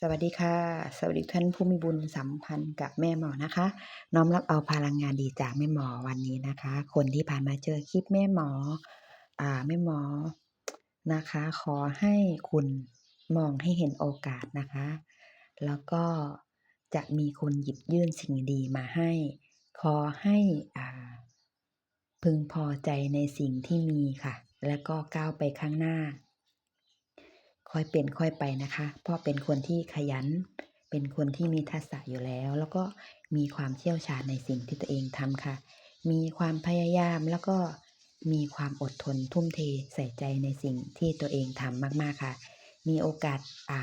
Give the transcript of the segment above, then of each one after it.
สวัสดีค่ะ สวัสดีท่านผู้มีบุญสัมพันธ์กับแม่หมอนะคะ น้อมรับเอาพลังงานดีจากแม่หมอวันนี้นะคะ คนที่ผ่านมาเจอคลิปแม่หมอ อ่าแม่หมอนะคะ ขอให้คุณมองให้เห็นโอกาสนะคะ แล้วก็จะมีคนหยิบยื่นสิ่งดีมาให้ ขอให้อ่าพึงพอใจในสิ่งที่มีค่ะ แล้วก็ก้าวไปข้างหน้า ค่อยเป็นค่อยไปนะคะ เพราะเป็นคนที่ขยัน เป็นคนที่มีทักษะอยู่แล้ว แล้วก็มีความเชี่ยวชาญในสิ่งที่ตัวเองทำค่ะ มีความพยายามแล้วก็มีความอดทนทุ่มเทใส่ใจในสิ่งที่ตัวเองทำมาก ๆค่ะ มีโอกาสอ่า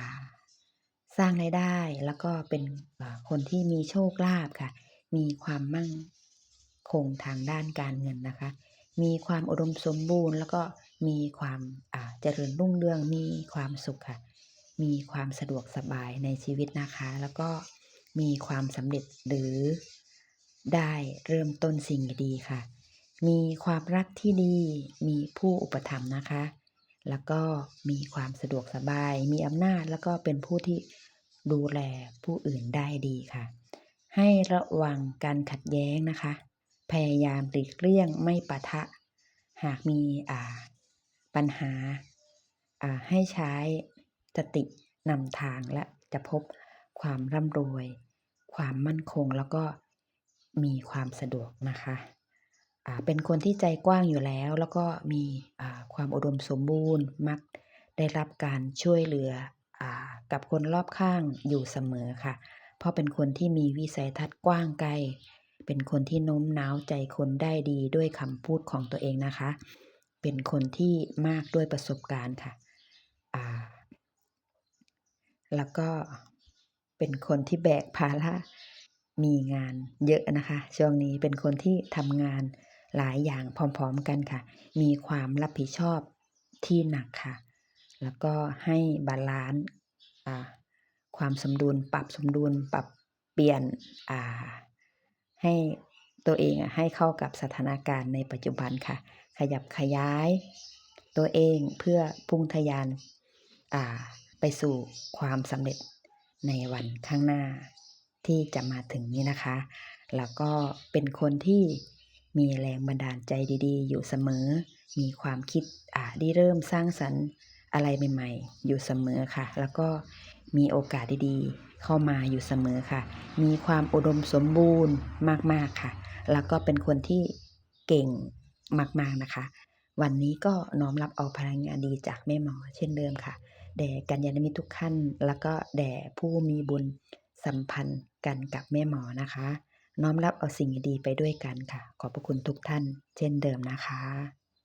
สร้างรายได้แล้วก็เป็นคนที่มีโชคลาภค่ะ มีความมั่งคงทางด้านการเงินนะคะ มีความอุดมสมบูรณ์ แล้วก็มีความ เจริญรุ่งเรืองมีความสุขค่ะ มีความสะดวกสบายในชีวิตนะคะ แล้วก็มีความสำเร็จหรือได้เริ่มต้นสิ่งดีค่ะ มีความรักที่ดี มีผู้อุปถัมภ์นะคะ แล้วก็มีความสะดวกสบาย มีอำนาจ แล้วก็เป็นผู้ที่ดูแลผู้อื่นได้ดีค่ะ ให้ระวังการขัดแย้งนะคะ พยายามหลีกเลี่ยงไม่ปะทะ หากมีอ่าปัญหา ให้ใช้สตินำทางและจะพบความร่ำรวย ความมั่นคงแล้วก็มีความสะดวกนะคะเป็นคนที่ใจกว้างอยู่แล้ว แล้วก็มีความอุดมสมบูรณ์มักได้รับการช่วยเหลืออกับคนรอบข้างอยู่เสมอค่ะ เพราะเป็นคนที่มีวิสัยทัศน์กว้างไกล เป็นคนที่โน้มน้าวใจคนได้ดีด้วยคำพูดของตัวเองนะคะ เป็นคนที่มากด้วยประสบการณ์ค่ะ แล้วก็เป็นคนที่แบกภาระมีงานเยอะนะคะ ช่วงนี้เป็นคนที่ทำงานหลายอย่างพร้อมๆกันค่ะ มีความรับผิดชอบที่หนักค่ะ แล้วก็ให้บาลันซ์ความสมดุลปรับสมดุลปรับเปลี่ยนให้ตัวเองอะให้เข้ากับสถานการณ์ในปัจจุบันค่ะ ขยับขยายตัวเองเพื่อพุ่งทะยานอ่า ไปสู่ความสำเร็จในวันข้างหน้าที่จะมาถึงนี้นะคะ แล้วก็เป็นคนที่มีแรงบันดาลใจดีๆ อยู่เสมอ มีความคิดอ่าริเริ่มสร้างสรรค์อะไรใหม่ๆ อยู่เสมอค่ะ แล้วก็มีโอกาสดีๆ เข้ามาอยู่เสมอค่ะ มีความอุดมสมบูรณ์มากๆค่ะ แล้วก็เป็นคนที่เก่งมากๆนะคะ วันนี้ก็น้อมรับเอาพลังงานดีจากแม่หมอเช่นเดิมค่ะ แด่กัลยาณมิตรทุกท่านแล้วก็แด่ผู้มีบุญสัมพันธ์กันกับแม่หมอนะคะ น้อมรับเอาสิ่งดีไปด้วยกันค่ะ ขอบพระคุณทุกท่าน เช่นเดิมนะคะ